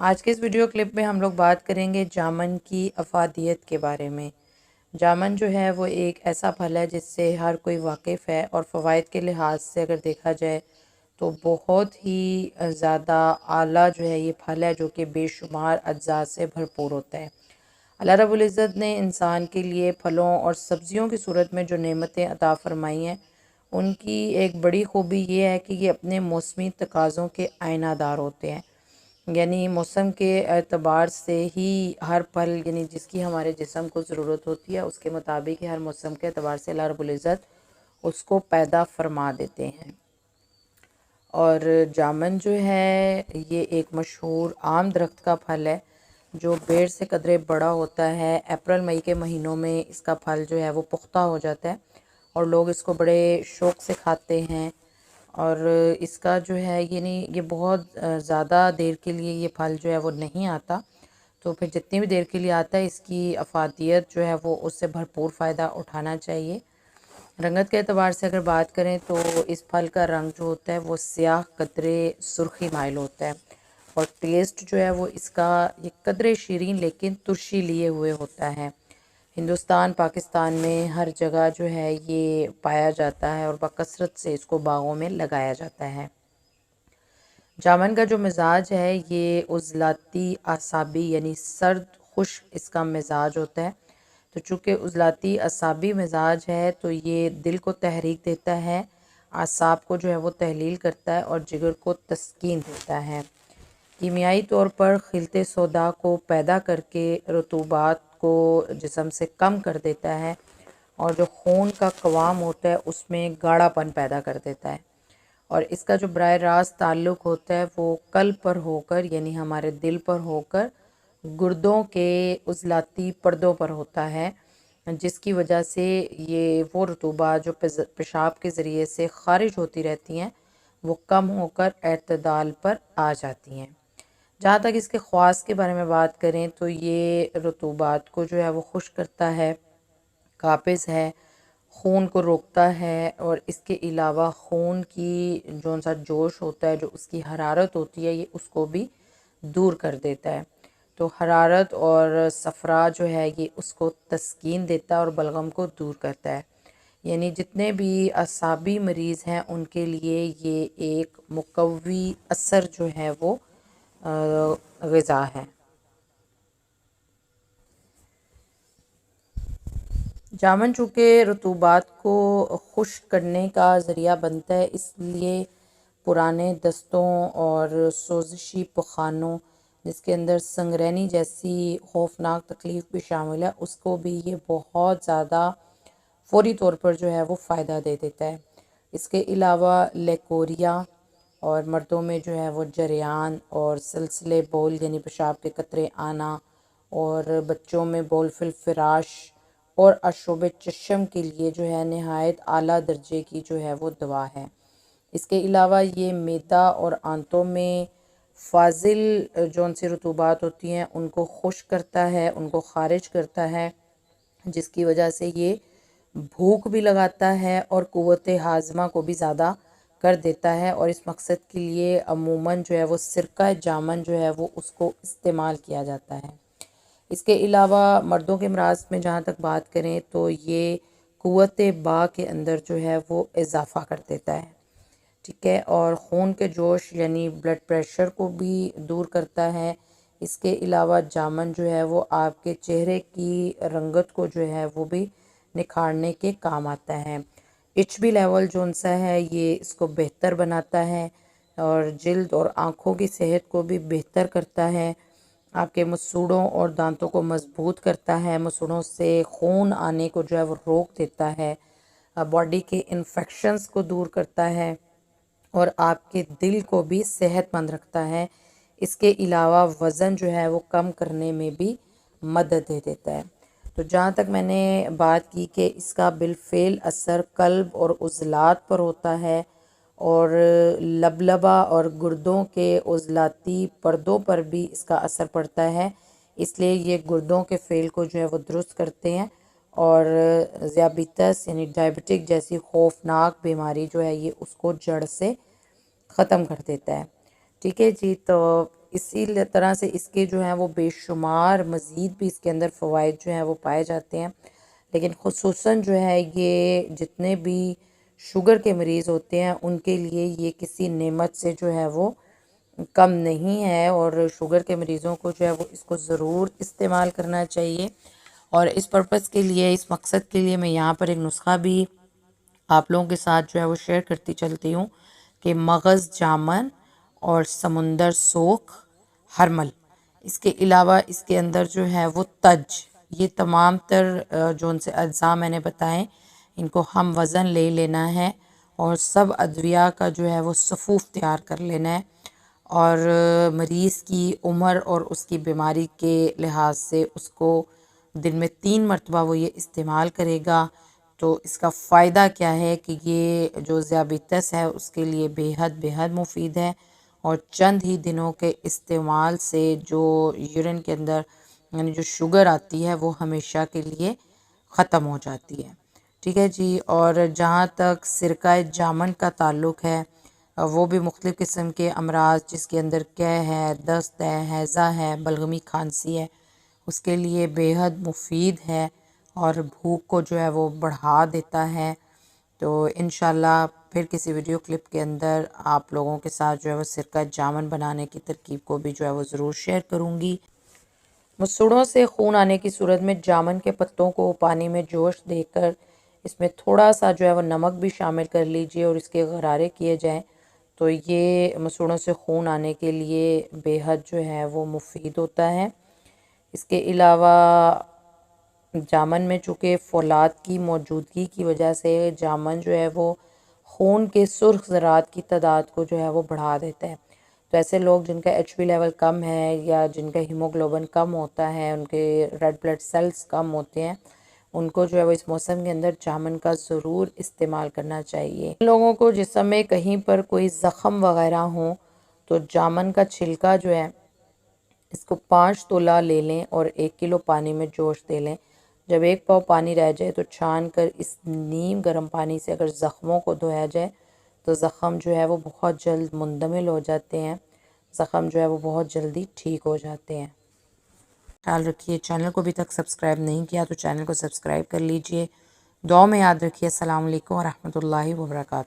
आज के इस वीडियो क्लिप में हम लोग बात करेंगे जामन की अफादियत के बारे में। जामन जो है, वो एक ऐसा फल है जिससे हर कोई वाकिफ़ है और फ़वाद के लिहाज से अगर देखा जाए तो बहुत ही ज़्यादा आला जो है ये फल है जो कि बेशुमार अज्जा से भरपूर होता है। अल्लाह रब्बुल इज़्ज़त ने इंसान के लिए फलों और सब्ज़ियों की सूरत में जो नेमतें अता फ़रमाई हैं, उनकी एक बड़ी खूबी ये है कि ये अपने मौसमी तकाज़ों के आयनादार होते हैं। यानी मौसम के अतबार से ही हर पल, यानी जिसकी हमारे जिसम को ज़रूरत होती है, उसके मुताबिक हर मौसम के अतबार से अल्लाह रब्ज़त उसको पैदा फरमा देते हैं। और जामन जो है, ये एक मशहूर आम दरख्त का फल है, जो पेड़ से कदरे बड़ा होता है। अप्रैल, मई के महीनों में इसका फल जो है, वो पुख्ता हो जाता है और लोग इसको बड़े शौक़ से खाते हैं। और इसका जो है ये नहीं ये बहुत ज़्यादा देर के लिए ये फल जो है वो नहीं आता। तो फिर जितनी भी देर के लिए आता है, इसकी अफादियत जो है वो उससे भरपूर फ़ायदा उठाना चाहिए। रंगत के अतबार से अगर बात करें तो इस फल का रंग जो होता है, वो स्याह कदरे सुर्खी माइल होता है। और टेस्ट जो है वो इसका ये कदरे शीरीन, लेकिन तुर्शी लिए हुए होता है। हिंदुस्तान, पाकिस्तान में हर जगह जो है ये पाया जाता है और बकसरत से इसको बागों में लगाया जाता है। जामन का जो मिजाज है, ये उजलाती आसाबी यानी सर्द खुश इसका मिजाज होता है। तो चूँकि उजलाती असाबी मिजाज है तो ये दिल को तहरीक देता है, आसाब को जो है वो तहलील करता है और जिगर को तस्कीन देता है। कीमियाई तौर पर खिलते सौदा को पैदा करके रतूबात को जिसम से कम कर देता है और जो खून का कवाम होता है, उसमें गाढ़ापन पैदा कर देता है। और इसका जो बर रास्त ताल्लुक़ होता है, वो कल पर होकर, यानी हमारे दिल पर होकर, गुर्दों के उजलाती पर्दों पर होता है, जिसकी वजह से ये वो रतूबा जो पेशाब के ज़रिए से ख़ारिज होती रहती हैं, वो कम होकर अतदाल पर आ जाती हैं। जहाँ तक इसके ख्वास के बारे में बात करें तो ये रतूबात को जो है वो खुश करता है काबिज़ है, खून को रोकता है और इसके अलावा खून की जो सा जोश होता है, जो उसकी हरारत होती है, ये उसको भी दूर कर देता है। तो हरारत और सफ़रा जो है ये उसको तस्कीन देता है और बलगम को दूर करता है। यानी जितने भी असाबी मरीज़ हैं, उनके लिए ये एक मुकवी असर जो है वो गज़ा है। जामन, चूँकि रतूबात को खुश करने का ज़रिया बनता है, इसलिए पुराने दस्तों और सोजिशी पखानों, जिसके अंदर संगरैनी जैसी खौफनाक तकलीफ़ भी शामिल है, उसको भी ये बहुत ज़्यादा फौरी तौर पर जो है वो फ़ायदा दे देता है। इसके अलावा लेकोरिया और मर्दों में जो है वो जरियान और सिलसिले बोल, यानी पेशाब के कतरे आना और बच्चों में बोल, फिल फिराश और अशोब चशम के लिए जो है नहायत आला दर्जे की जो है वो दवा है। इसके अलावा ये मैदा और आंतों में फाजिल जौन सी रतूबात होती हैं, उनको खुश करता है, उनको खारिज करता है, जिसकी वजह से ये भूख भी लगाता है और क़वत हाजमा को भी ज़्यादा कर देता है और इस मकसद के लिए अमूमन जो है वो सिरका, जामन जो है वो उसको इस्तेमाल किया जाता है। इसके अलावा मर्दों के मराज में जहाँ तक बात करें तो ये क़वत बा के अंदर जो है वो इजाफ़ा कर देता है, ठीक है? और खून के जोश यानी ब्लड प्रेशर को भी दूर करता है। इसके अलावा जामन जो है वो आपके चेहरे की रंगत को जो है वो भी निखारने के काम आता है। एच बी लेवल जो सा है, ये इसको बेहतर बनाता है और जल्द और आँखों की सेहत को भी बेहतर करता है। आपके मसूड़ों और दांतों को मज़बूत करता है, मसूड़ों से खून आने को जो है वो रोक देता है बॉडी के इन्फेक्शंस को दूर करता है और आपके दिल को भी सेहतमंद रखता है। इसके अलावा वज़न जो है वो कम करने में भी मदद दे देता है। तो जहाँ तक मैंने बात की कि इसका बिलफेल असर कल्ब और उजलात पर होता है और लबलबा और गुर्दों के उजलाती पर्दों पर भी इसका असर पड़ता है, इसलिए ये गुर्दों के फेल को जो है वो दुरुस्त करते हैं और ज़्याबितस यानी डायबिटिक जैसी खौफनाक बीमारी जो है ये उसको जड़ से ख़त्म कर देता है। ठीक है जी तो इसी तरह से इसके जो हैं वो बेशुमार मज़ीद भी इसके अंदर फ़वाद जो हैं वो पाए जाते हैं। लेकिन खसूस जो है ये जितने भी शुगर के मरीज़ होते हैं, उनके लिए ये किसी नेमत से जो है वो कम नहीं है और शुगर के मरीज़ों को जो है वो इसको ज़रूर इस्तेमाल करना चाहिए। और इस पर्पज़ के लिए, इस मकसद के लिए मैं यहाँ पर एक नुस्खा भी आप लोगों के साथ जो है वो शेयर करती चलती हूँ कि मगज़ जामन और समुंदर सोख, हरमल। इसके अलावा इसके अंदर जो है वो तज, ये तमाम तर जो उनसे अज्जा मैंने बताएँ, इनको हम वज़न ले लेना है और सब अद्विया का जो है वो सफ़ूफ तैयार कर लेना है। और मरीज़ की उम्र और उसकी बीमारी के लिहाज से उसको दिन में तीन मरतबा वो ये इस्तेमाल करेगा। तो इसका फ़ायदा क्या है कि ये जो ज़्याबितस है, उसके लिए बेहद बेहद मुफीद है। और चंद ही दिनों के इस्तेमाल से जो यूरिन के अंदर, यानी जो शुगर आती है, वो हमेशा के लिए ख़त्म हो जाती है। ठीक है जी, और जहाँ तक सिरका जामन का ताल्लुक़ है, वो भी मुख्तलिफ़ किस्म के अमराज जिसके अंदर कै है दस्त है हैज़ा है, बलगमी खांसी है, उसके लिए बेहद मुफीद है और भूख को जो है वो बढ़ा देता है। तो इन फिर किसी वीडियो क्लिप के अंदर आप लोगों के साथ जो है वो सिरका जामन बनाने की तरकीब को भी जो है वो ज़रूर शेयर करूँगी। मसूड़ों से खून आने की सूरत में जामन के पत्तों को पानी में जोश देकर इसमें थोड़ा सा जो है वो नमक भी शामिल कर लीजिए और इसके गरारे किए जाएँ। तो ये मसूड़ों से खून आने के लिए बेहद जो है वो मुफीद होता है। इसके अलावा जामन में चूँकि फौलाद की मौजूदगी की वजह से जामन जो है वो खून के सुर्ख ज़रात की तादाद को जो है वो बढ़ा देता है। तो ऐसे लोग जिनका एच लेवल कम है या जिनका हीमोग्लोबिन कम होता है, उनके रेड ब्लड सेल्स कम होते हैं, उनको जो है वो इस मौसम के अंदर जामन का ज़रूर इस्तेमाल करना चाहिए। लोगों को जिस समय कहीं पर कोई ज़ख़म वगैरह हो तो जामन का छिलका जो है, इसको पाँच तोला ले लें और एक किलो पानी में जोश दे लें। जब एक पाव पानी रह जाए तो छान कर इस नीम गर्म पानी से अगर ज़ख़मों को धोया जाए तो ज़ख़म जो है वो बहुत जल्द मुंदमिल हो जाते हैं। ज़ख़म जो है वो बहुत जल्दी ठीक हो जाते हैं। ख्याल रखिए, चैनल को अभी तक सब्सक्राइब नहीं किया तो चैनल को सब्सक्राइब कर लीजिए। दो में याद रखिए। अल्लाम वरहमल वर्का